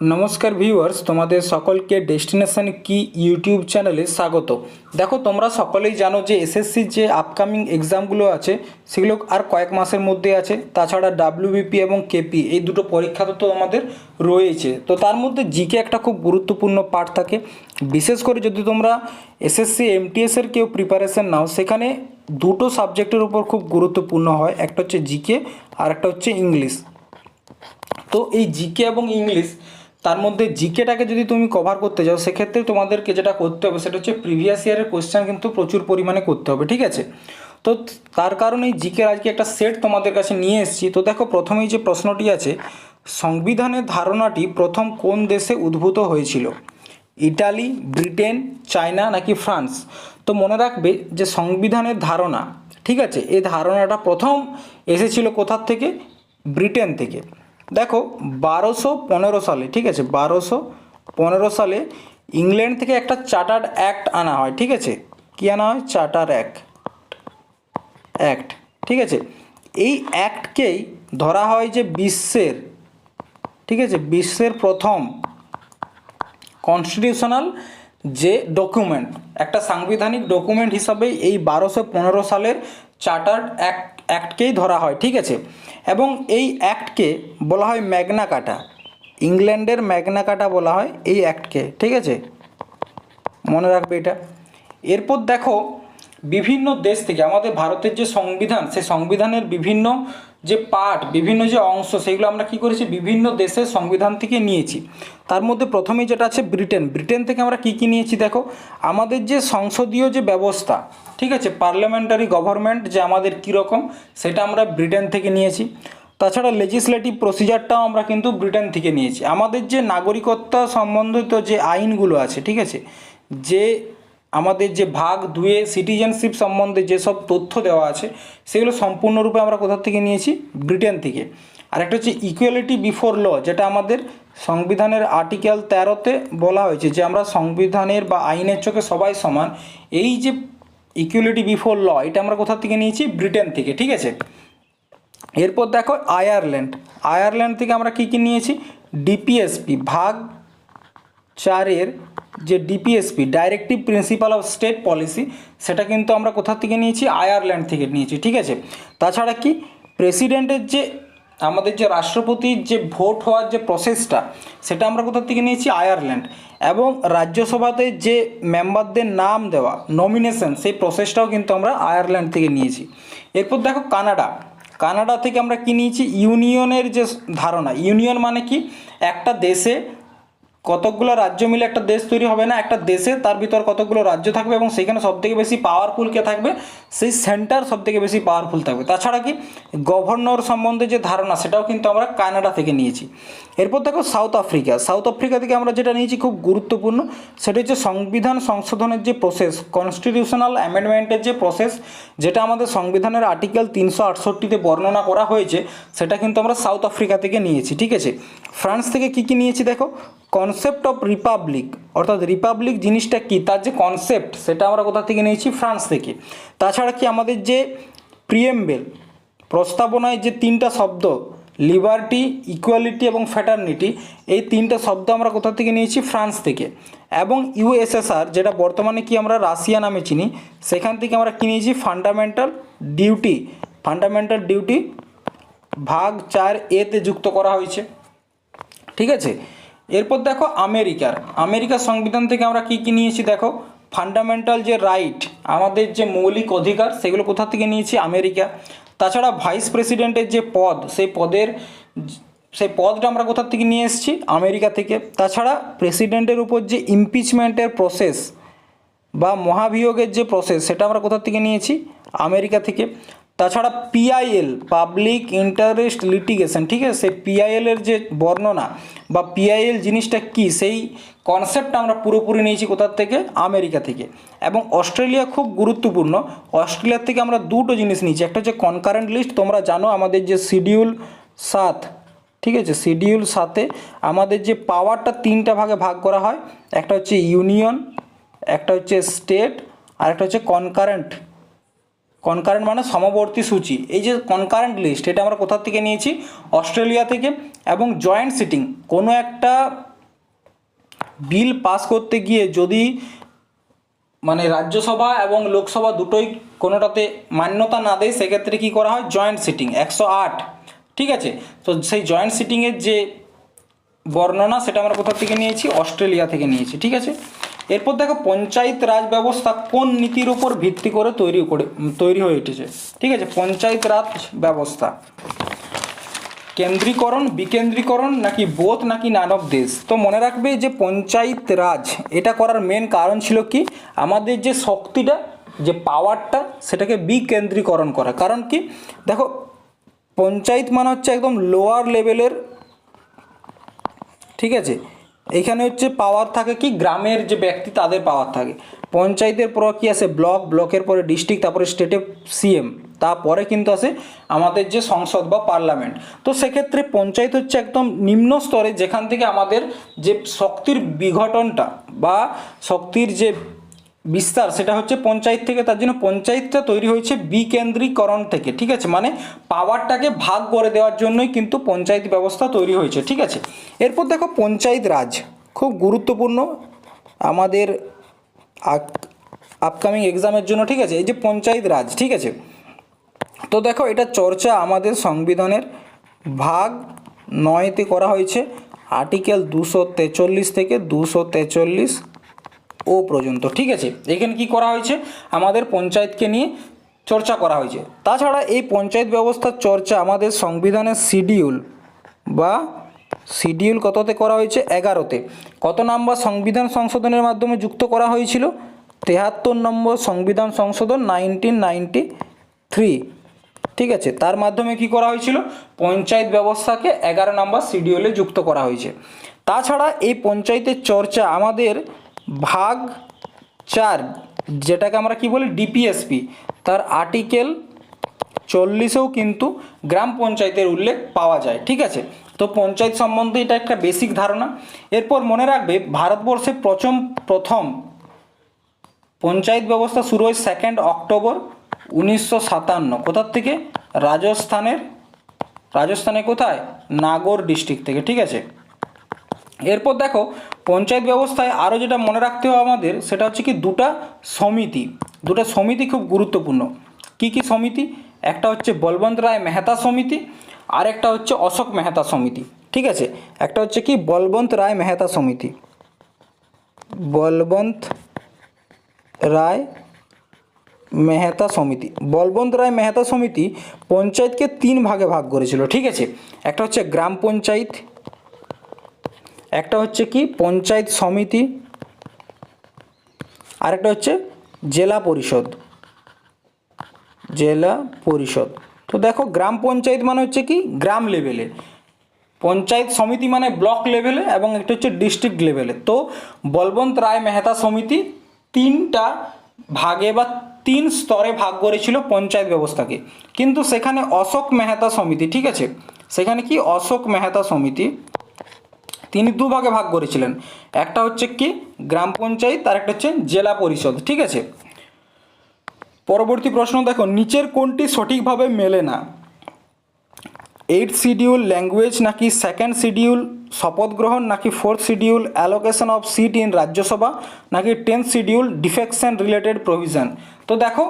নমস্কার ভিউয়ার্স, তোমাদের সকলকে ডেস্টিনেশন কি ইউটিউব চ্যানেলে স্বাগত। দেখো, তোমরা সকলেই জানো যে এসএসসির যে আপকামিং এক্সামগুলো আছে, সেগুলো আর কয়েক মাসের মধ্যে আছে। তাছাড়া ডাব্লিউবিপি এবং কেপি এই দুটো পরীক্ষা তো আমাদের রয়েছে। তো তার মধ্যে জিকে একটা খুব গুরুত্বপূর্ণ পার্ট থাকে। বিশেষ করে যদি তোমরা এসএসসি এমটিএসের কেউ প্রিপারেশন নাও, সেখানে দুটো সাবজেক্টের উপর খুব গুরুত্বপূর্ণ হয়। একটা হচ্ছে জিকে আর একটা হচ্ছে ইংলিশ তো এই জিকে এবং ইংলিশ তার মধ্যে জিকেটাকে যদি তুমি কভার করতে যাও, সেক্ষেত্রে তোমাদেরকে যেটা করতে হবে, সেটা হচ্ছে প্রিভিয়াস ইয়ারের কোয়েশ্চেন কিন্তু প্রচুর পরিমাণে করতে হবে, ঠিক আছে? তো তার কারণেই জিকের আজকে একটা সেট তোমাদের কাছে নিয়ে এসেছি। তো দেখো, প্রথমেই যে প্রশ্নটি আছে, সংবিধানের ধারণাটি প্রথম কোন দেশে উদ্ভূত হয়েছিল? ইটালি, ব্রিটেন, চায়না নাকি ফ্রান্স? তো মনে রাখবে যে সংবিধানের ধারণা, ঠিক আছে? এই ধারণাটা প্রথম এসেছিল কোথার থেকে? ব্রিটেন থেকে। দেখো বারোশো পনেরো সালে, ঠিক আছে? বারোশো পনেরো সালে ইংল্যান্ড থেকে একটা চার্টার্ড অ্যাক্ট আনা হয়, ঠিক আছে? কী আনা হয়? Charter act. অ্যাক্ট, ঠিক আছে? এই অ্যাক্টকেই ধরা হয় যে বিশ্বের, ঠিক আছে? বিশ্বের প্রথম কনস্টিটিউশনাল যে ডকুমেন্ট একটা সাংবিধানিক ডকুমেন্ট হিসাবে এই বারোশো পনেরো সালের চার্টার্ড অ্যাক্ট অ্যাক্টকেই ধরা হয়, ঠিক আছে? এবং এই অ্যাক্টকে বলা হয় ম্যাগনা কাটা। ইংল্যান্ডের ম্যাগনা কাটা বলা হয় এই অ্যাক্টকে, ঠিক আছে? মনে রাখবে এটা। এরপর দেখো, বিভিন্ন দেশ থেকে, আমাদের ভারতের যে সংবিধান, সেই সংবিধানের বিভিন্ন যে পার্ট বিভিন্ন যে অংশ, সেগুলো আমরা কি করেছি? বিভিন্ন দেশের সংবিধান থেকে নিয়েছি। তার মধ্যে প্রথমেই যেটা আছে ব্রিটেন। ব্রিটেন থেকে আমরা কি কি নিয়েছি দেখো? আমাদের যে সংসদীয় যে ব্যবস্থা, ঠিক আছে? পার্লামেন্টারি গভর্নমেন্ট যে আমাদের কীরকম সেটা আমরা ব্রিটেন থেকে নিয়েছি। তাছাড়া লেজিসলেটিভ প্রসিজারটাও আমরা কিন্তু ব্রিটেন থেকে নিয়েছি। আমাদের যে নাগরিকত্ব সম্বন্ধিত যে আইনগুলো আছে, ঠিক আছে? যে আমাদের যে ভাগ দুয়ে সিটিজেনশিপ সম্বন্ধে যেসব তথ্য দেওয়া আছে, সেগুলো সম্পূর্ণরূপে আমরা কোথা থেকে নিয়েছি? ব্রিটেন থেকে। আর একটা হচ্ছে ইকুয়ালিটি বিফোর ল যেটা আমাদের সংবিধানের আর্টিকেল তেরোতে বলা হয়েছে যে আমরা সংবিধানের বা আইনের চোখে সবাই সমান। এই যে ইকুয়ালিটি বিফোর ল এটা আমরা কোথা থেকে নিয়েছি? ব্রিটেন থেকে, ঠিক আছে? এরপর দেখো আয়ারল্যান্ড। আয়ারল্যান্ড থেকে আমরা কী কী নিয়েছি? ডিপিএসপি ভাগ চারের যে DPSP directive principal of state policy সেটা কিন্তু আমরা কোথা থেকে নিয়েছি? আয়ারল্যান্ড থেকে নিয়েছি, ঠিক আছে? তাছাড়া কি? প্রেসিডেন্টের যে, আমাদের যে রাষ্ট্রপতির যে ভোট হওয়ার যে প্রসেসটা সেটা আমরা কোথা থেকে নিয়েছি? আয়ারল্যান্ড এবং রাজ্যসভাতে যে মেম্বারদের নাম দেওয়া নমিনেশন সেই প্রসেসটাও কিন্তু আমরা আয়ারল্যান্ড থেকে নিয়েছি। এরপর দেখো কানাডা। কানাডা থেকে আমরা কি নিয়েছি? ইউনিয়নের যে ধারণা। ইউনিয়ন মানে কি? একটা দেশে কতকগুলো রাজ্য মিলে একটা দেশ তৈরি হবে না? একটা দেশে তার ভিতর কতগুলো রাজ্য থাকবে এবং সেখানে সবথেকে বেশি পাওয়ারফুল কে থাকবে? সেই সেন্টার সবথেকে বেশি পাওয়ারফুল থাকবে। তাছাড়া কি গভর্নর সম্বন্ধে যে ধারণা, সেটাও কিন্তু আমরা কানাডা থেকে নিয়েছি। এরপর দেখো সাউথ আফ্রিকা সাউথ আফ্রিকা থেকে আমরা যেটা নিয়েছি খুব গুরুত্বপূর্ণ, সেটা হচ্ছে সংবিধান সংশোধনের যে প্রসেস কনস্টিটিউশনাল অ্যামেন্ডমেন্টের যে প্রসেস যেটা আমাদের সংবিধানের আর্টিকেল তিনশো আটষট্টিতে বর্ণনা করা হয়েছে, সেটা কিন্তু আমরা সাউথ আফ্রিকা থেকে নিয়েছি। ঠিক আছে? ফ্রান্স থেকে কী কী নিয়েছি দেখো? কনসেপ্ট অফ রিপাবলিক অর্থাৎ রিপাবলিক জিনিসটা কি? তার যে কনসেপ্ট সেটা আমরা কোথা থেকে নিয়েছি? ফ্রান্স থেকে। তাছাড়া কি আমাদের যে প্রিয়েম্বেল প্রস্তাবনায় যে তিনটা শব্দ লিবার্টি ইকুয়ালিটি এবং ফ্যাটার্নিটি এই তিনটা শব্দ আমরা কোথা থেকে নিয়েছি? ফ্রান্স থেকে। এবং ইউএসএসআর যেটা বর্তমানে কি আমরা রাশিয়া নামে চিনি, সেখান থেকে আমরা কি নিয়েছি? ফান্ডামেন্টাল ডিউটি ফান্ডামেন্টাল ডিউটি ভাগ চার এতে যুক্ত করা হয়েছে। ঠিক আছে? এরপর দেখো আমেরিকার। আমেরিকার সংবিধান থেকে আমরা কি কি নিয়েছি দেখো? ফান্ডামেন্টাল যে রাইট আমাদের যে মৌলিক অধিকার, সেগুলো কোথা থেকে নিয়েছি? আমেরিকা। তাছাড়া ভাইস প্রেসিডেন্টের যে পদ, সেই পদের, সেই পদটা আমরা কোথা থেকে নিয়ে এসেছি? আমেরিকা থেকে। তাছাড়া প্রেসিডেন্টের উপর যে ইমপিচমেন্টের প্রসেস বা মহাভিয়োগের যে প্রসেস সেটা আমরা কোথা থেকে নিয়েছি? আমেরিকা থেকে। তাছাড়া পিআইএল পাবলিক ইন্টারেস্ট লিটিগেশন ঠিক আছে? সেই পিআইএলের যে বর্ণনা বা পিআইএল জিনিসটা কি, সেই কনসেপ্টটা আমরা পুরোপুরি নিয়েছি কোথার থেকে? আমেরিকা থেকে। এবং অস্ট্রেলিয়া খুব গুরুত্বপূর্ণ। অস্ট্রেলিয়ার থেকে আমরা দুটো জিনিস নিয়েছি। একটা হচ্ছে কনকারেন্ট লিস্ট তোমরা জানো আমাদের যে শিডিউল সাত, ঠিক আছে? শিডিউল সাথে আমাদের যে পাওয়ারটা তিনটা ভাগে ভাগ করা হয়। একটা হচ্ছে ইউনিয়ন একটা হচ্ছে স্টেট আর একটা হচ্ছে কনকারেন্ট কনকারেন্ট মানে সমবর্তী সূচি। এই যে কনকারেন্ট লিস্ট এটা আমরা কোথা থেকে নিয়েছি? অস্ট্রেলিয়া থেকে এবং জয়েন্ট সিটিং কোনো একটা বিল পাস করতে গিয়ে যদি মানে রাজ্যসভা এবং লোকসভা দুটোই কোনোটাতে মান্যতা না দেয়, সেক্ষেত্রে কী করা হয়? জয়েন্ট সিটিং একশো আট। ঠিক আছে? তো সেই জয়েন্ট সিটিংয়ের যে বর্ণনা, সেটা আমরা কোথা থেকে নিয়েছি? অস্ট্রেলিয়া থেকে নিয়েছি। ঠিক আছে? এরপর দেখো পঞ্চায়েত রাজ ব্যবস্থা কোন নীতির উপর ভিত্তি করে তৈরি করে, তৈরি হয়ে উঠেছে। ঠিক আছে? পঞ্চায়েত রাজ ব্যবস্থা। কেন্দ্রীকরণ, বিকেন্দ্রীকরণ নাকি বোধ নাকি নানক দেশ? তো মনে রাখবে যে পঞ্চায়েত রাজ, এটা করার মেন কারণ ছিল কি? আমাদের যে শক্তিটা, যে পাওয়ারটা সেটাকে বিকেন্দ্রীকরণ করা। কারণ কি? দেখো, পঞ্চায়েত মানে হচ্ছে একদম লোয়ার লেভেলের ঠিক আছে? এইখানে হচ্ছে পাওয়ার থাকে কি? গ্রামের যে ব্যক্তি, তাদের পাওয়ার থাকে। পঞ্চায়েতের পর কি আছে? ব্লক ব্লকের পরে ডিস্ট্রিক্ট তারপরে স্টেটে সিএম তারপরে কিন্তু আছে আমাদের যে সংসদ বা পার্লামেন্ট তো সেক্ষেত্রে পঞ্চায়েত হচ্ছে একদম নিম্ন স্তরে যেখান থেকে আমাদের যে শক্তির বিঘটনটা বা শক্তির যে বিস্তার, সেটা হচ্ছে পঞ্চায়েত থেকে, তার জন্য পঞ্চায়েতটা তৈরি হয়েছে বিকেন্দ্রীকরণ থেকে, ঠিক আছে? মানে পাওয়ারটাকে ভাগ করে দেওয়ার জন্যই কিন্তু পঞ্চায়েত ব্যবস্থা তৈরি হয়েছে, ঠিক আছে? এরপর দেখো পঞ্চায়েত রাজ, খুব গুরুত্বপূর্ণ আমাদের আপকামিং এক্সামের জন্য, ঠিক আছে? এই যে পঞ্চায়েত রাজ, ঠিক আছে? তো দেখো, এটা চর্চা আমাদের সংবিধানের ভাগ নয়তে করা হয়েছে, আর্টিকেল দুশো তেচল্লিশ থেকে দুশো তেচল্লিশ ও পর্যন্ত। ঠিক আছে, এখানে কি করা হয়েছে? আমাদের পঞ্চায়েতকে নিয়ে চর্চা করা হয়েছে। তাছাড়া এই পঞ্চায়েত ব্যবস্থার চর্চা আমাদের সংবিধানের শিডিউল বা শিডিউল কততে করা হয়েছে? এগারোতে। কত নাম্বার সংবিধান সংশোধনের মাধ্যমে যুক্ত করা হয়েছিল? তেহাত্তর নম্বর সংবিধান সংশোধন নাইনটিন নাইনটি থ্রি। ঠিক আছে, তার মাধ্যমে কি করা হয়েছিল? পঞ্চায়েত ব্যবস্থাকে এগারো নম্বর শিডিউলে যুক্ত করা হয়েছে। তাছাড়া এই পঞ্চায়েতের চর্চা আমাদের ভাগ চার, যেটাকে আমরা কি বলি? ডিপিএসপি তার আর্টিকেল চল্লিশেও কিন্তু গ্রাম পঞ্চায়েতের উল্লেখ পাওয়া যায়, ঠিক আছে? তো পঞ্চায়েত সম্বন্ধে এটা একটা বেসিক ধারণা। এরপর মনে রাখবে, ভারতবর্ষে প্রথম প্রথম পঞ্চায়েত ব্যবস্থা শুরু হয় সেকেন্ড অক্টোবর উনিশশো সাতান্ন। কোথার থেকে? রাজস্থানের, রাজস্থানে কোথায়? নাগর ডিস্ট্রিক্ট থেকে, ঠিক আছে? এরপর দেখো পঞ্চায়েত ব্যবস্থায় আরও যেটা মনে রাখতে হবে আমাদের, সেটা হচ্ছে কি দুটা সমিতি। দুটো সমিতি খুব গুরুত্বপূর্ণ। কি কি সমিতি? একটা হচ্ছে বলবন্ত রায় মেহতা সমিতি, আর একটা হচ্ছে অশোক মেহতা সমিতি। ঠিক আছে? একটা হচ্ছে কি বলবন্ত রায় মেহতা সমিতি। বলবন্ত রায় মেহতা সমিতি। বলবন্ত রায় মেহতা সমিতি পঞ্চায়েতকে তিন ভাগে ভাগ করেছিল। ঠিক আছে? একটা হচ্ছে গ্রাম পঞ্চায়েত একটা হচ্ছে কি পঞ্চায়েত সমিতি, আরেকটা হচ্ছে জেলা পরিষদ। জেলা পরিষদ। তো দেখো গ্রাম পঞ্চায়েত মানে হচ্ছে কি গ্রাম লেভেলে। পঞ্চায়েত সমিতি মানে ব্লক লেভেলে এবং একটা হচ্ছে ডিস্ট্রিক্ট লেভেলে। তো বলবন্ত রায় মেহতা সমিতি তিনটা ভাগে বা তিন স্তরে ভাগ করেছিল পঞ্চায়েত ব্যবস্থাকে। কিন্তু সেখানে অশোক মেহতা সমিতি, ঠিক আছে? সেখানে কি অশোক মেহতা সমিতি? তিনি দুভাগে ভাগ করেছিলেন। একটা হচ্ছে কি, গ্রাম পঞ্চায়েত, আর একটা হচ্ছে জেলা পরিষদ, ঠিক আছে? পরবর্তী প্রশ্ন দেখো, নিচের কোনটি সঠিকভাবে মেলে না? এইট শিডিউল ল্যাঙ্গুয়েজ নাকি সেকেন্ড শিডিউল শপথ গ্রহণ নাকি fourth schedule allocation of seat in Rajya Sabha নাকি tenth schedule defection related provision তো দেখো,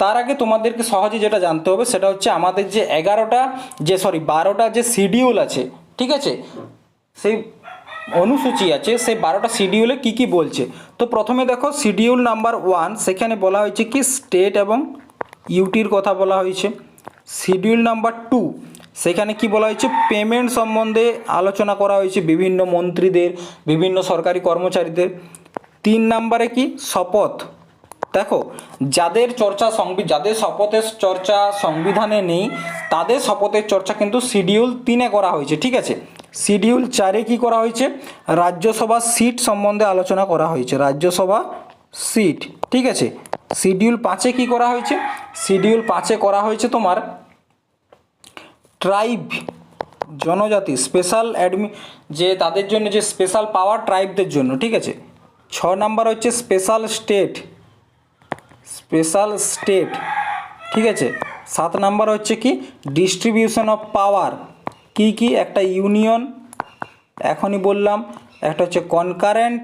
তার আগে তোমাদেরকে সহজে যেটা জানতে হবে, সেটা হচ্ছে আমাদের যে এগারোটা যে সরি বারোটা যে শিডিউল আছে, ঠিক আছে? সেই অনুসূচি আছে, সেই বারোটা শিডিউলে কি কি বলছে? তো প্রথমে দেখো, শিডিউল নাম্বার ওয়ান, সেখানে বলা হয়েছে কি, স্টেট এবং ইউটির কথা বলা হয়েছে। শিডিউল নাম্বার টু, সেখানে কি বলা হয়েছে, পেমেন্ট সম্বন্ধে আলোচনা করা হয়েছে বিভিন্ন মন্ত্রীদের, বিভিন্ন সরকারি কর্মচারীদের। তিন নাম্বারে কি, শপথ। দেখো, যাদের চর্চা সংবি, যাদের শপথের চর্চা সংবিধানে নেই, তাদের শপথের চর্চা কিন্তু শিডিউল তিনে করা হয়েছে, ঠিক আছে? শিডিউল চারে কি করা হয়েছে? রাজ্যসভা সিট সম্বন্ধে আলোচনা করা হয়েছে। রাজ্যসভা সিট, ঠিক আছে? শিডিউল পাঁচে কি করা হয়েছে? শিডিউল পাঁচে করা হয়েছে তোমার ট্রাইব, জনজাতি, স্পেশাল অ্যাডমি, যে তাদের জন্য যে স্পেশাল পাওয়ার ট্রাইবদের জন্য, ঠিক আছে? ছ নাম্বার হচ্ছে স্পেশাল স্টেট স্পেশাল স্টেট, ঠিক আছে? সাত নাম্বার হচ্ছে কি? ডিস্ট্রিবিউশন অফ পাওয়ার কি কি? একটা ইউনিয়ন, এখনই বললাম, একটা হচ্ছে কনকারেন্ট,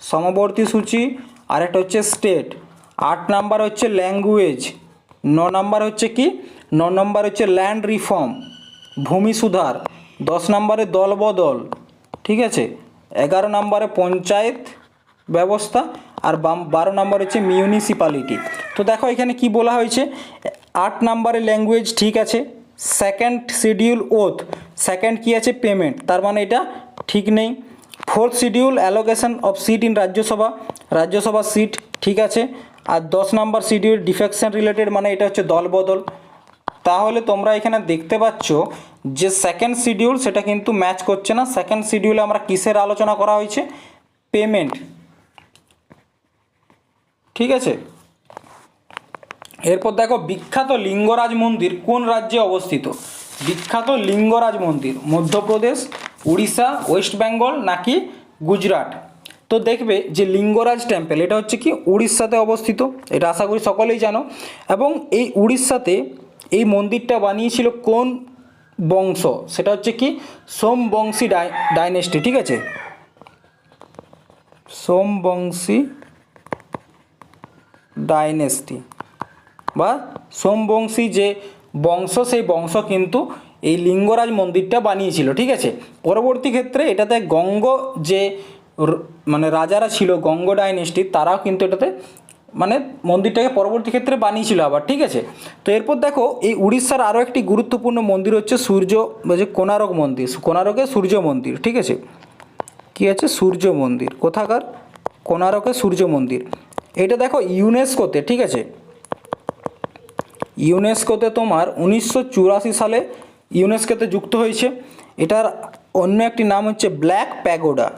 সমবর্তী সূচি আর একটা হচ্ছে স্টেট। আট নাম্বার হচ্ছে ল্যাঙ্গুয়েজ, ন নাম্বার হচ্ছে কি? ন নম্বর হচ্ছে ল্যান্ড রিফর্ম, ভূমি সুধার। দশ নম্বরে দলবদল ঠিক আছে? এগারো নম্বরে পঞ্চায়েত ব্যবস্থা, আর বারো নম্বর হচ্ছে মিউনিসিপ্যালিটি। তো দেখো এখানে কি বলা হয়েছে? আট নম্বরে ল্যাঙ্গুয়েজ ঠিক আছে সেকেন্ড শিডিউল ওথ সেকেন্ড কি আছে? পেমেন্ট তার মানে এটা ঠিক নেই। Fourth schedule allocation of seat in Rajya Sabha Rajya Sabha seat ঠিক আছে। আর দশ নম্বর শিডিউল ডিফেকশন রিলেটেড মানে এটা হচ্ছে দলবদল তাহলে তোমরা এখানে দেখতে পাচ্ছ যে সেকেন্ড শিডিউল সেটা কিন্তু ম্যাচ করছে না। সেকেন্ড শিডিউলে আমরা কিসের আলোচনা করা হয়েছে? পেমেন্ট ঠিক আছে? এরপর দেখো, বিখ্যাত লিঙ্গরাজ মন্দির কোন রাজ্যে অবস্থিত? বিখ্যাত লিঙ্গরাজ মন্দির, মধ্যপ্রদেশ, উড়িষ্যা, ওয়েস্ট বেঙ্গল নাকি গুজরাট? তো দেখবে যে লিঙ্গরাজ টেম্পল, এটা হচ্ছে কি উড়িষ্যাতে অবস্থিত, এটা আশা করি সকলেই জানো। এবং এই উড়িষ্যাতে এই মন্দিরটা বানিয়েছিল কোন বংশ? সেটা হচ্ছে কি সোমবংশী ডাই, ডাইনেস্টি, ঠিক আছে? সোমবংশী ডাইনেস্টি। বা সোমবংশী যে বংশ, সেই বংশ কিন্তু এই লিঙ্গরাজ মন্দিরটা বানিয়েছিল, ঠিক আছে? পরবর্তী ক্ষেত্রে এটাতে গঙ্গ যে মানে রাজারা ছিল, গঙ্গ ডাইনেস্টির তারাও কিন্তু এটাতে মানে মন্দিরটাকে পরবর্তী ক্ষেত্রে বানিয়েছিল আবার, ঠিক আছে? তো এরপর দেখো, এই উড়িষ্যার আরও একটি গুরুত্বপূর্ণ মন্দির হচ্ছে সূর্য যে কোনারক মন্দির কোনারকে সূর্য মন্দির, ঠিক আছে? কি আছে? সূর্য মন্দির, কোথাকার? কোনারকে সূর্য মন্দির। এটা দেখো ইউনেস্কোতে ঠিক আছে? ইউনেস্কোতে তোমার উনিশশো চুরাশি সালে ইউনেস্কোতে যুক্ত হয়েছে। এটার অন্য একটি নাম হচ্ছে ব্ল্যাক প্যাগোডা।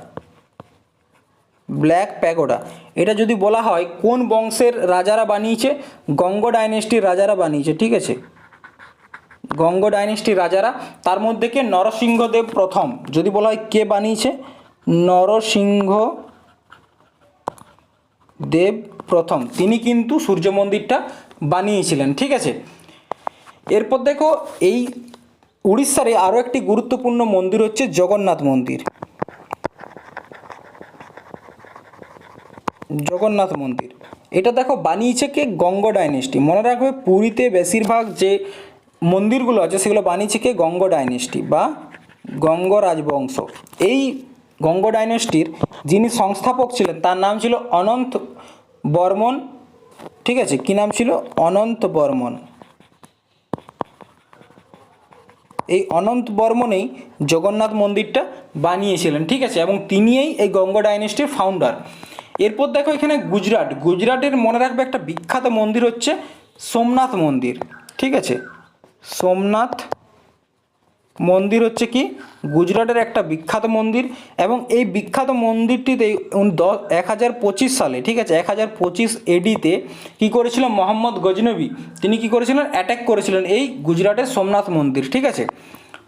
Black pagoda. এটা যদি বলা হয়, কোন বংশের রাজারা বানিয়েছে? গঙ্গ ডাইনেস্টির রাজারা বানিয়েছে, ঠিক আছে? গঙ্গ ডাইনেস্টির রাজারা। তার মধ্যে কে? নরসিংহদেব প্রথম। যদি বলা হয় কে বানিয়েছে? নরসিংহ দেব প্রথম। তিনি কিন্তু সূর্য মন্দিরটা বানিয়েছিলেন, ঠিক আছে? এরপর দেখো, এই উড়িষ্যারে আরও একটি গুরুত্বপূর্ণ মন্দির হচ্ছে জগন্নাথ মন্দির। জগন্নাথ মন্দির। এটা দেখো, বানিয়েছে কে? গঙ্গ ডাইনেস্টি। মনে রাখবে, পুরীতে বেশিরভাগ যে মন্দিরগুলো আছে, সেগুলো বানিয়েছে কে? গঙ্গ ডাইনেস্টি বা গঙ্গ রাজবংশ। এই গঙ্গ ডাইনেস্টির যিনি সংস্থাপক ছিলেন, তার নাম ছিল অনন্ত বর্মন ঠিক আছে, কী নাম ছিল? অনন্ত বর্মন। এই অনন্ত বর্মনেই জগন্নাথ মন্দিরটা বানিয়েছিলেন, ঠিক আছে? এবং তিনিই এই গঙ্গ ডাইনেস্টির ফাউন্ডার এরপর দেখো এখানে গুজরাট। গুজরাটের মনে রাখবে একটা বিখ্যাত মন্দির হচ্ছে সোমনাথ মন্দির, ঠিক আছে? সোমনাথ মন্দির হচ্ছে কি? গুজরাটের একটা বিখ্যাত মন্দির এবং এই বিখ্যাত মন্দিরটিতে দশ এক হাজার পঁচিশ সালে, ঠিক আছে এক হাজার পঁচিশ এডিতে কী করেছিল মোহাম্মদ গজনবী? তিনি কি করেছিলেন? অ্যাটাক করেছিলেন এই গুজরাটের সোমনাথ মন্দির, ঠিক আছে?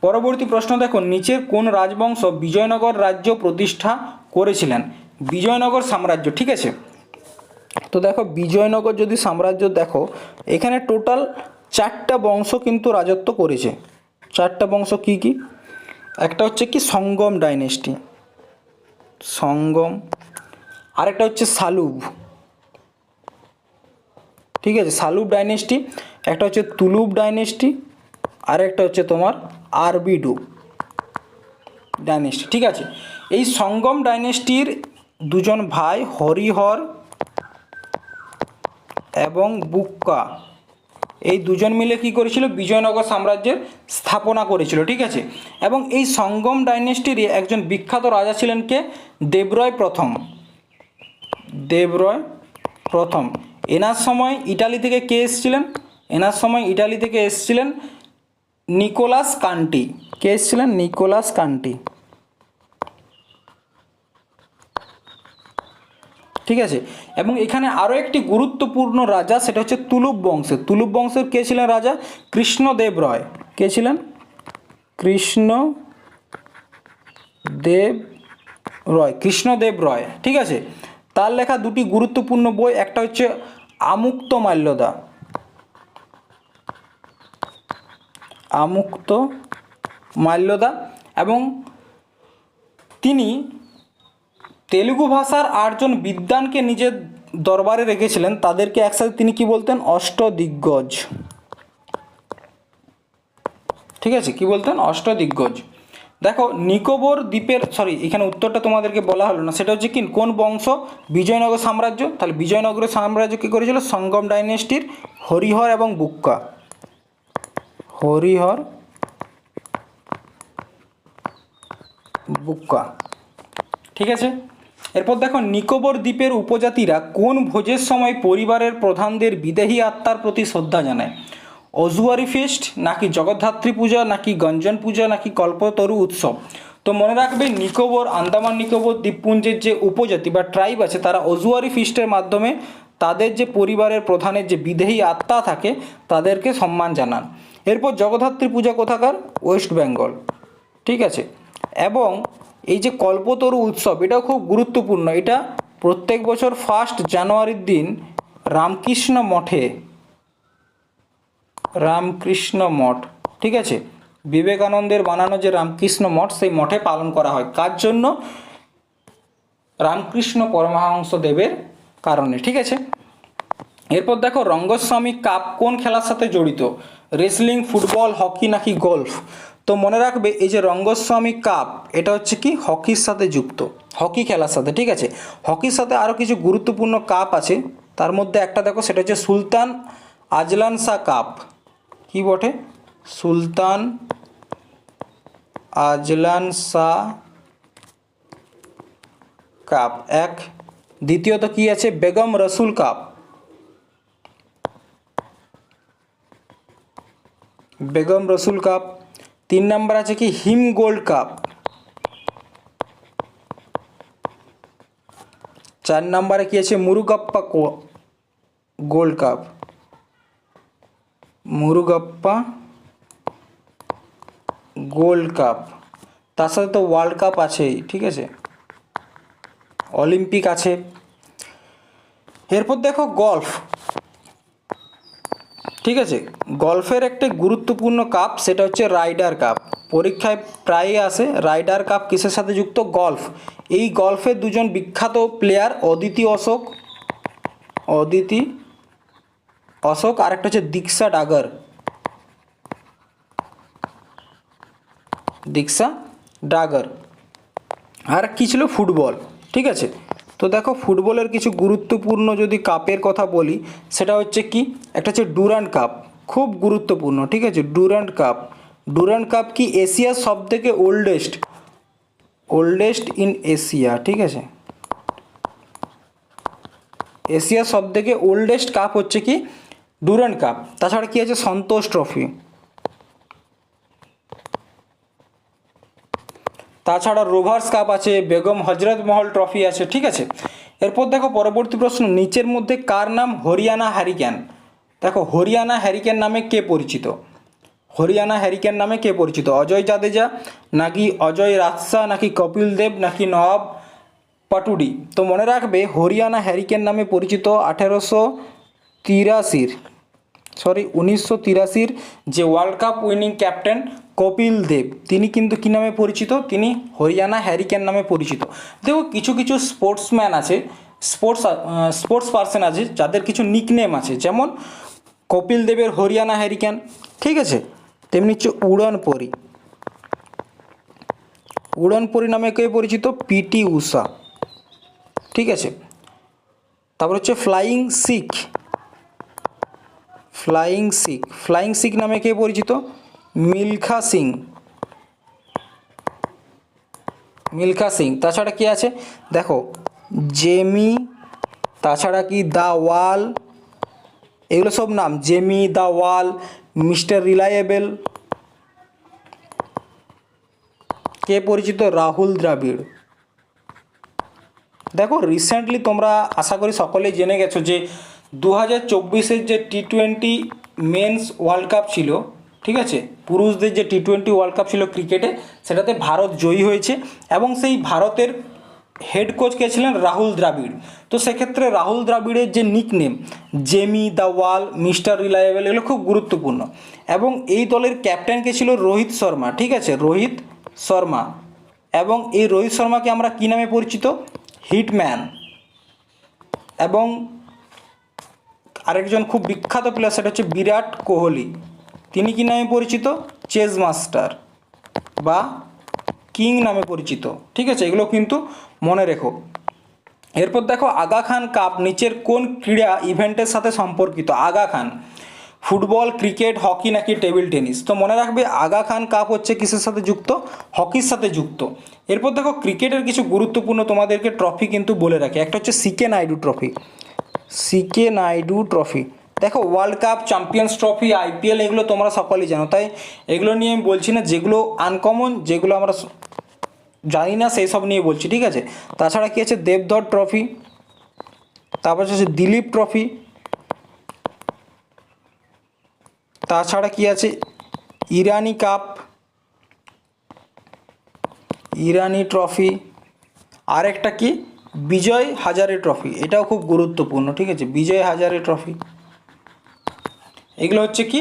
পরবর্তী প্রশ্ন দেখো নিচের কোন রাজবংশ বিজয়নগর রাজ্য প্রতিষ্ঠা করেছিলেন? বিজয়নগর সাম্রাজ্য, ঠিক আছে? তো দেখো, বিজয়নগর যদি সাম্রাজ্য দেখো, এখানে টোটাল চারটা বংশ কিন্তু রাজত্ব করেছে। চারটা বংশ কি কি? একটা হচ্ছে কি সঙ্গম ডাইনেস্টি সঙ্গম। আরেকটা হচ্ছে সালুব। ঠিক আছে, সালুব ডাইনেস্টি একটা হচ্ছে তুলুব ডাইনেস্টি আর একটা হচ্ছে তোমার আরবিডু ডাইনেস্টি ঠিক আছে, এই সঙ্গম ডাইনেস্টির দুজন ভাই হরিহর এবং বুক্কা। এই দুজন মিলে কি করেছিল? বিজয়নগর সাম্রাজ্যের স্থাপনা করেছিল, ঠিক আছে? এবং এই সঙ্গম ডাইনেস্টির একজন বিখ্যাত রাজা ছিলেন কে? দেবরয় প্রথম। দেবরয় প্রথম। এনার সময় ইটালি থেকে কে এসেছিলেন? এনার সময় ইটালি থেকে এসেছিলেন নিকোলাস কান্টি কে এসেছিলেন? নিকোলাস কান্টি ঠিক আছে? এবং এখানে আরও একটি গুরুত্বপূর্ণ রাজা, সেটা হচ্ছে তুলুপ বংশের তুলুপ বংশের কে ছিলেন রাজা? কৃষ্ণদেব রয়। কে ছিলেন? কৃষ্ণ দেব রয়। কৃষ্ণদেব রয়। ঠিক আছে? তার লেখা দুটি গুরুত্বপূর্ণ বই, একটা হচ্ছে আমুক্ত মাল্যদা আমুক্ত মাল্যদা এবং তিনি তেলুগু ভাষার আটজন বিদ্বানকে নিজের দরবারে রেখেছিলেন, তাদেরকে একসাথে তিনি কি বলতেন? অষ্টদিগ্গজ। ঠিক আছে, কি বলতেন? অষ্টদিগ্গজ। দেখো, নিকোবর দ্বীপের সরি এখানে উত্তরটা তোমাদেরকে বলা হলো না, সেটা হচ্ছে কি, কোন বংশ? বিজয়নগর সাম্রাজ্য। তাহলে বিজয়নগরের সাম্রাজ্য কী করেছিল? সঙ্গম ডাইনেস্টির হরিহর এবং বুক্কা। হরিহর, বুক্কা। ঠিক আছে? এরপর দেখো, নিকোবর দ্বীপের উপজাতিরা কোন ভোজের সময় পরিবারের প্রধানদের বিদেহী আত্মার প্রতি শ্রদ্ধা জানায়? অজুয়ারি ফিস্ট নাকি জগদ্ধাত্রী পূজা, নাকি গঞ্জন পূজা, নাকি কল্পতরু উৎসব? তো মনে রাখবে, নিকোবর, আন্দামান নিকোবর দ্বীপপুঞ্জের যে উপজাতি বা ট্রাইব আছে, তারা অজুয়ারি ফিস্টের মাধ্যমে তাদের যে পরিবারের প্রধানের যে বিদেহী আত্মা থাকে, তাদেরকে সম্মান জানান। এরপর জগদ্ধাত্রী পূজা কোথাকার? ওয়েস্ট বেঙ্গল। ঠিক আছে? এবং এই যে কল্পতরু উৎসব, এটাও খুব গুরুত্বপূর্ণ। এটা প্রত্যেক বছর ফার্স্ট জানুয়ারির দিন রামকৃষ্ণ মঠে। রামকৃষ্ণ মঠ, ঠিক আছে? বিবেকানন্দের বানানো যে রামকৃষ্ণ মঠ, সেই মঠে পালন করা হয়। কার জন্য? রামকৃষ্ণ পরমহংস দেবের কারণে, ঠিক আছে? এরপর দেখো, রঙ্গস্বামী কাপ কোন খেলার সাথে জড়িত? রেসলিং, ফুটবল, হকি নাকি গলফ তো মনে রাখবে, এই যে রঙ্গস্বামী কাপ এটা হচ্ছে কি? হকির সাথে যুক্ত। হকি খেলার সাথে, ঠিক আছে? হকির সাথে আরও কিছু গুরুত্বপূর্ণ কাপ আছে। তার মধ্যে একটা দেখো, সেটা হচ্ছে সুলতান আজলান শাহ কাপ কি বটে? সুলতান আজলান শাহ কাপ এক। দ্বিতীয়ত কি আছে? বেগম রসুল কাপ বেগম রসুল কাপ তিন নম্বর আছে কি হিম গোল্ড কাপ চার নম্বরে কি আছে মুরুগাপ্পা কো- gold cup Murugappa gold cup তার সাথে তো ওয়ার্ল্ড কাপ আছেই ঠিক আছে অলিম্পিক আছে এরপর দেখো গল্ফ ঠিক আছে? গল্ফের একটা গুরুত্বপূর্ণ কাপ সেটা হচ্ছে রাইডার কাপ পরীক্ষায় প্রায়ই আসে রাইডার কাপ কিসের সাথে যুক্ত? গল্ফ। এই গল্ফের দুজন বিখ্যাত প্লেয়ার অদিতি অশোক অদিতি অশোক আর একটা হচ্ছে দীক্ষা ডাগর। দীক্ষা ডাগর। আর কি ছিল? ফুটবল। ঠিক আছে? তো দেখো ফুটবলের কিছু গুরুত্বপূর্ণ যদি কাপের কথা বলি, সেটা হচ্ছে কি? একটা হচ্ছে ডুরান্ড কাপ, খুব গুরুত্বপূর্ণ, ঠিক আছে? Durand cup. ডুরান্ড কাপ কি এশিয়ার সব থেকে ওল্ডেস্ট ওল্ডেস্ট ইন এশিয়া ঠিক আছে? এশিয়ার সব থেকে ওল্ডেস্ট কাপ হচ্ছে কি? Durand cup. তাছাড়া কি আছে? সন্তোষ ট্রফি তাছাড়া রোভার্স কাপ আছে, বেগম হজরত মহল ট্রফি আছে, ঠিক আছে? এরপর দেখো পরবর্তী প্রশ্ন, নিচের মধ্যে কার নাম হরিয়ানা হ্যারিক্যান দেখো, হরিয়ানা হ্যারিকেন নামে কে পরিচিত? হরিয়ানা হ্যারিকেন নামে কে পরিচিত? অজয় জাদেজা, নাকি অজয় রাজসা নাকি কপিল দেব, নাকি নবাব পাটুডি? তো মনে রাখবে, হরিয়ানা হ্যারিকেন নামে পরিচিত আঠেরোশো তিরাশির সরি উনিশশো তিরাশির যে world cup winning captain Kapil Dev. তিনি কিন্তু কী নামে পরিচিত? তিনি হরিয়ানা হ্যারিকেন নামে পরিচিত। দেখো, কিছু কিছু স্পোর্টসম্যান আছে, স্পোর্টস স্পোর্টস পার্সন আছে, যাদের কিছু নিকনেম আছে। যেমন কপিল দেবের হরিয়ানা হ্যারিকেন, ঠিক আছে? তেমনি হচ্ছে উড়ন পরি। উড়ন পরি নামে কে পরিচিত? পিটি উষা ঠিক আছে? তারপর হচ্ছে flying Sikh. Flying Sikh. Flying Sikh নামে কে পরিচিত? মিলখা সিং। মিলখা সিং, তাছাড়া কি আছে? দেখো, জেমি, তাছাড়া কি দা ওয়াল? এগুলো সব নাম, Jammy, the wall, mister reliable. কে পরিচিত? রাহুল দ্রাবিড়। দেখো রিসেন্টলি তোমরা আশা করি সকলেই জেনে গেছো যে দু হাজার যে T twenty men's world cup ছিল ঠিক আছে? পুরুষদের যে টি টোয়েন্টি ওয়ার্ল্ড কাপ ছিল ক্রিকেটে সেটাতে ভারত জয়ী হয়েছে এবং সেই ভারতের হেড কোচ কে ছিলেন রাহুল দ্রাবিড়। তো সেক্ষেত্রে রাহুল দ্রাবিড়ের যে nickname Jammy the wall mister reliable এগুলো খুব গুরুত্বপূর্ণ। এবং এই দলের ক্যাপ্টেন কে ছিল রোহিত শর্মা, ঠিক আছে? রোহিত শর্মা। এবং এই রোহিত শর্মাকে আমরা কী নামে পরিচিত? হিটম্যান এবং আরেকজন খুব বিখ্যাত প্লেয়ার সেটা হচ্ছে বিরাট কোহলি। তিনি কি নামে পরিচিত? চেজ মাস্টার বা কিং নামে পরিচিত। ঠিক আছে, এগুলো কিন্তু মনে রেখো। এরপর দেখো, আগা খান কাপ নিচের কোন ক্রীড়া ইভেন্টের সাথে সম্পর্কিত? Aga Khan. Football, cricket, hockey নাকি টেবিল টেনিস? তো মনে রাখবে, আগা খান কাপ হচ্ছে কিসের সাথে যুক্ত? হকির সাথে যুক্ত। এরপর দেখো, ক্রিকেটের কিছু গুরুত্বপূর্ণ তোমাদেরকে ট্রফি কিন্তু বলে রাখে। একটা হচ্ছে CK Naidu trophy CK Naidu trophy দেখো world cup champions trophy IPL এগুলো তোমরা সকলেই জানো। তাই এগুলো নিয়ে আমি বলছি না, যেগুলো আনকমন যেগুলো আমরা জানি না, সেই সব নিয়ে বলছি, ঠিক আছে? তাছাড়া কী আছে? দেবধর ট্রফি তারপর হচ্ছে দিলীপ ট্রফি তাছাড়া কি আছে? ইরানি কাপ ইরানি ট্রফি আর একটা কি? বিজয় হাজারে ট্রফি এটাও খুব গুরুত্বপূর্ণ, ঠিক আছে? বিজয় হাজারে ট্রফি এগুলো হচ্ছে কি?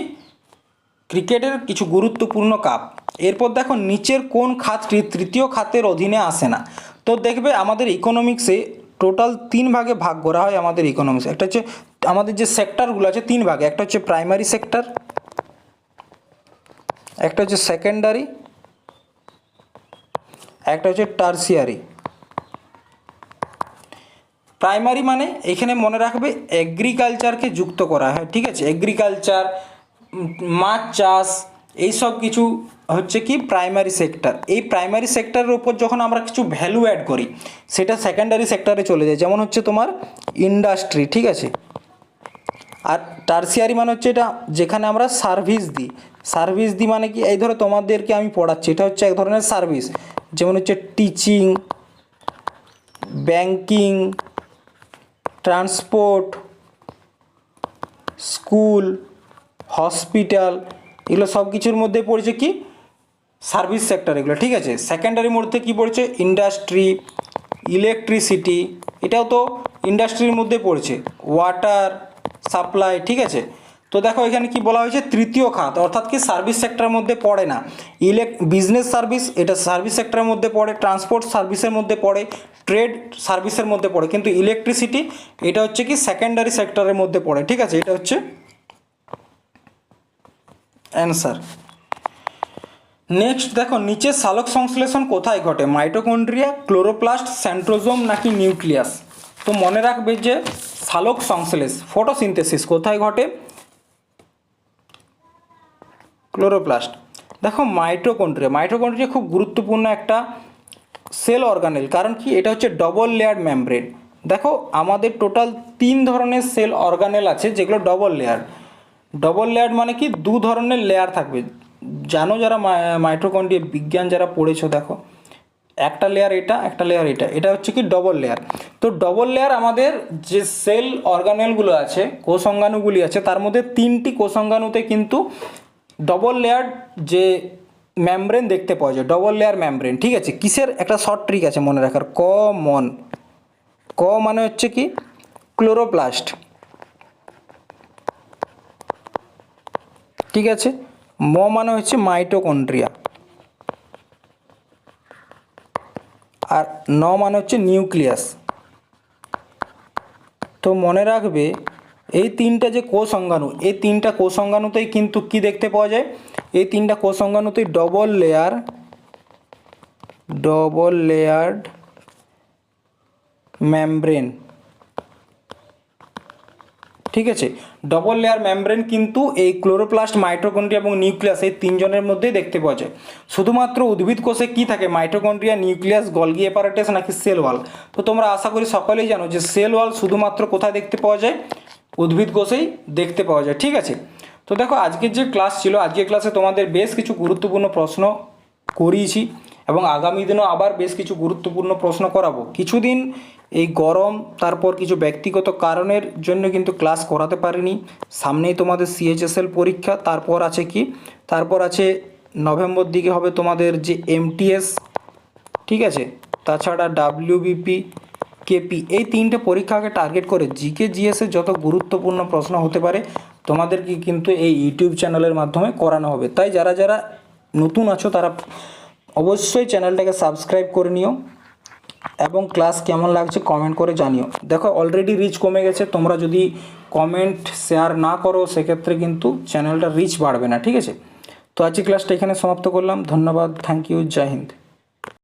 ক্রিকেটের কিছু গুরুত্বপূর্ণ কাপ। এরপর দেখো, নিচের কোন খাতটি তৃতীয় খাতের অধীনে আসে না। তো দেখবে আমাদের ইকোনমিক্সে টোটাল তিন ভাগে ভাগ করা হয় আমাদের ইকোনমিক্স একটা হচ্ছে আমাদের যে সেক্টরগুলো আছে, তিন ভাগে। একটা হচ্ছে প্রাইমারি সেক্টর একটা হচ্ছে সেকেন্ডারি একটা হচ্ছে টার্সিয়ারি প্রাইমারি মানে এখানে মনে রাখবে এগ্রিকালচারকে যুক্ত করা হয়, ঠিক আছে? এগ্রিকালচার মাছ চাষ এই সব কিছু হচ্ছে কি প্রাইমারি সেক্টর এই প্রাইমারি সেক্টরের উপর যখন আমরা কিছু ভ্যালু অ্যাড করি, সেটা সেকেন্ডারি সেক্টরে চলে যায়। যেমন হচ্ছে তোমার ইন্ডাস্ট্রি ঠিক আছে? আর টার্সিয়ারি মানে হচ্ছে এটা যেখানে আমরা সার্ভিস দিই। সার্ভিস দিই মানে কি? এই ধরো তোমাদেরকে আমি পড়াচ্ছি। এটা হচ্ছে এক ধরনের সার্ভিস যেমন হচ্ছে teaching banking transport, school, hospital, এগুলো সব কিছুর মধ্যে পড়ছে কি? সার্ভিস সেক্টর এগুলো, ঠিক আছে? সেকেন্ডারির মধ্যে কি পড়ছে? ইন্ডাস্ট্রি ইলেকট্রিসিটি এটাও তো ইন্ডাস্ট্রির মধ্যে পড়ছে। ওয়াটার সাপ্লাই ঠিক আছে? তো দেখো এখানে কি বলা হয়েছে? তৃতীয় খাত, অর্থাৎ কি সার্ভিস সেক্টরের মধ্যে পড়ে না। ইলেক বিজনেস সার্ভিস এটা সার্ভিস সেক্টরের মধ্যে পড়ে ট্রান্সপোর্ট সার্ভিসের মধ্যে পড়ে ট্রেড সার্ভিসের মধ্যে পড়ে, কিন্তু ইলেকট্রিসিটি এটা হচ্ছে কি সেকেন্ডারি সেক্টরের মধ্যে পড়ে, ঠিক আছে? এটা হচ্ছে অ্যান্সার নেক্সট দেখো, নিচে সালোক সংশ্লেষণ কোথায় ঘটে? মাইটোকন্ড্রিয়া ক্লোরোপ্লাস্ট সেন্ট্রোজোম নাকি নিউক্লিয়াস তো মনে রাখবে যে সালোক সংশ্লেষ ফটোসিনথেসিস কোথায় ঘটে? ক্লোরোপ্লাস্ট। দেখো মাইটোকন্ড্রিয়া মাইটোকন্ড্রিয়া খুব গুরুত্বপূর্ণ একটা সেল অর্গানেল, কারণ কি? এটা হচ্ছে ডবল লেয়ার মেমব্রেন দেখো, আমাদের টোটাল তিন ধরনের সেল অর্গানেল আছে, যেগুলো ডবল লেয়ার ডবল লেয়ার মানে কি? দু ধরনের লেয়ার থাকবে। জানো যারা মাইটোকন্ড্রিয়া বিজ্ঞান যারা পড়েছো, দেখো। একটা লেয়ার এটা, একটা লেয়ার এটা। এটা হচ্ছে কি? ডবল লেয়ার তো ডবল লেয়ার আমাদের যে সেল অর্গানেলগুলো আছে কোষ কোষঙ্গাণুগুলি আছে, তার মধ্যে তিনটি কোষঙ্গাণুতে কিন্তু ডবল লেয়ার যে ম্যামব্রেন দেখতে পাওয়া যায় ডবল লেয়ার ম্যামব্রেন ঠিক আছে? কিসের একটা শর্ট ট্রিক আছে মনে রাখার? ক মন। ক মানে হচ্ছে কি? ক্লোরোপ্লাস্ট ঠিক আছে? ম মানে হচ্ছে মাইটোকন্ড্রিয়া আর ন মানে হচ্ছে নিউক্লিয়াস তো মনে রাখবে এই তিনটা যে কোষ অঙ্গাণু এই তিনটা কোষ অঙ্গাণুতেই কিন্তু কি দেখতে পাওয়া যায়? এই তিনটা কোষ অঙ্গাণুতেই double layer double layered membrane ঠিক আছে? ডবল লেয়ার মেমব্রেন কিন্তু এই ক্লোরোপ্লাস্ট মাইটোকন্ড্রিয়া এবং নিউক্লিয়াস এই তিনজনের মধ্যেই দেখতে পাওয়া যায়। শুধুমাত্র উদ্ভিদ কোষে কি থাকে? মাইটোকন্ড্রিয়া নিউক্লিয়াস গলগি অ্যাপারেটাস নাকি সেল ওয়াল তো তোমরা আশা করি সকলেই জানো যে সেল ওয়াল শুধুমাত্র কোথায় দেখতে পাওয়া যায়? উদ্ভিদ কোষেই দেখতে পাওয়া যায়, ঠিক আছে? তো দেখো, আজকের যে ক্লাস ছিল, আজকের ক্লাসে তোমাদের বেশ কিছু গুরুত্বপূর্ণ প্রশ্ন করিয়েছি এবং আগামী দিনও আবার বেশ কিছু গুরুত্বপূর্ণ প্রশ্ন করাবো। কিছুদিন এই গরম, তারপর কিছু ব্যক্তিগত কারণের জন্য কিন্তু ক্লাস করাতে পারিনি। সামনেই তোমাদের সিএইচএসএল পরীক্ষা, তারপর আছে কি? তারপর আছে নভেম্বর দিকে হবে তোমাদের যে এমটিএস ঠিক আছে? তাছাড়া ডাব্লিউবিপি কেপি, এই তিনটে পরীক্ষাকে টার্গেট করে। জিকে জিএসের যত গুরুত্বপূর্ণ প্রশ্ন হতে পারে, তোমাদেরকে কিন্তু এই ইউটিউব চ্যানেলের মাধ্যমে করানো হবে। তাই যারা যারা নতুন আছো, তারা অবশ্যই চ্যানেলটাকে সাবস্ক্রাইব করে নিও এবং ক্লাস কেমন লাগছে কমেন্ট করে জানিও। দেখো অলরেডি রিচ কমে গেছে। তোমরা যদি কমেন্ট শেয়ার না করো, সেক্ষেত্রে কিন্তু চ্যানেলটা রিচ বাড়বে না, ঠিক আছে? তো আজকে ক্লাসটা এখানে সমাপ্ত করলাম। ধন্যবাদ। Thank you Jai Hind.